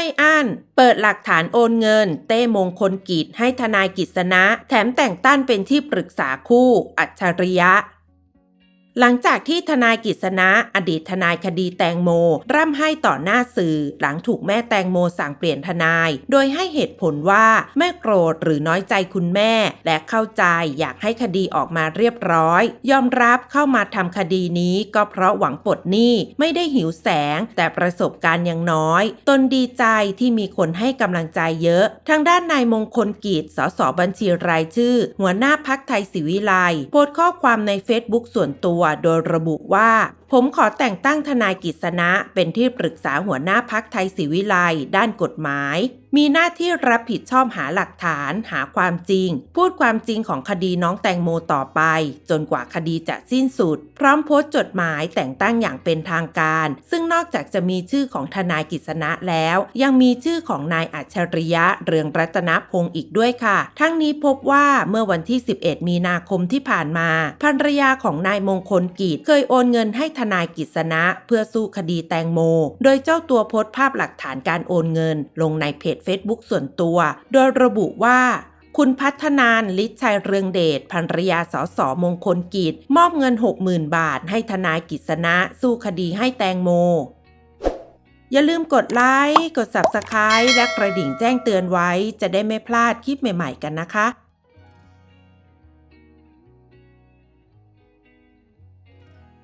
ไม่อั้น เปิดหลักฐานโอนเงิน เต้มงคลกิจให้ทนายกิษณะ แถมแต่งตั้งเป็นที่ปรึกษาคู่ อัจฉริยะ หลังจากที่ทนายกิษณะอดีตทนายคดีแตงโม ร่ำให้ต่อหน้าสื่อ หลังถูกแม่แตงโมสั่งเปลี่ยนทนาย โดยให้เหตุผลว่าแม่โกรธหรือน้อยใจคุณแม่ และเข้าใจอยากให้คดีออกมาเรียบร้อย ยอมรับเข้ามาทำคดีนี้ก็เพราะหวังปลดหนี้ไม่ได้หิวแสง แต่ประสบการณ์ยังน้อย ตนดีใจที่มีคนให้กำลังใจเยอะ ทางด้านนายมงคลกิจสสบัญชีรายชื่อ หัวหน้าพักไทยศิวิไลโพสต์ข้อความในเฟซบุ๊กส่วนตัวโดยระบุว่า ผมขอแต่งตั้งทนายกิษณะเป็นที่ปรึกษาหัวหน้าพักไทยศิวิไลด้านกฎหมาย มีหน้าที่รับผิดชอบหาหลักฐาน หาความจริง พูดความจริงของคดีน้องแตงโมต่อไป จนกว่าคดีจะสิ้นสุด พร้อมโพสต์จดหมายแต่งตั้งอย่างเป็นทางการ ซึ่งนอกจากจะมีชื่อของทนายกิษณะแล้ว ยังมีชื่อของนายอัจฉริยะเรืองรัตนพงศ์อีกด้วยค่ะ ทั้งนี้พบว่าเมื่อวันที่ 11 มีนาคมที่ผ่านมาภรรยาของนายมงคลกิจเคยโอนเงินให้ทนายกิษณะเพื่อสู้คดีแตงโม โดยเจ้าตัวโพสต์ภาพหลักฐานการโอนเงิน ลงในเพจ Facebook ส่วนตัว โดยระบุว่าคุณพัฒนานลิชัยเรืองเดชภรรยาสสมงคลกิจ มอบเงิน 60,000 บาท ให้ทนายกิษณะสู้คดีให้แตงโม อย่าลืมกดไลค์ กด Subscribe และกระดิ่งแจ้งเตือนไว้ จะได้ไม่พลาดคลิปใหม่ ๆ กันนะคะ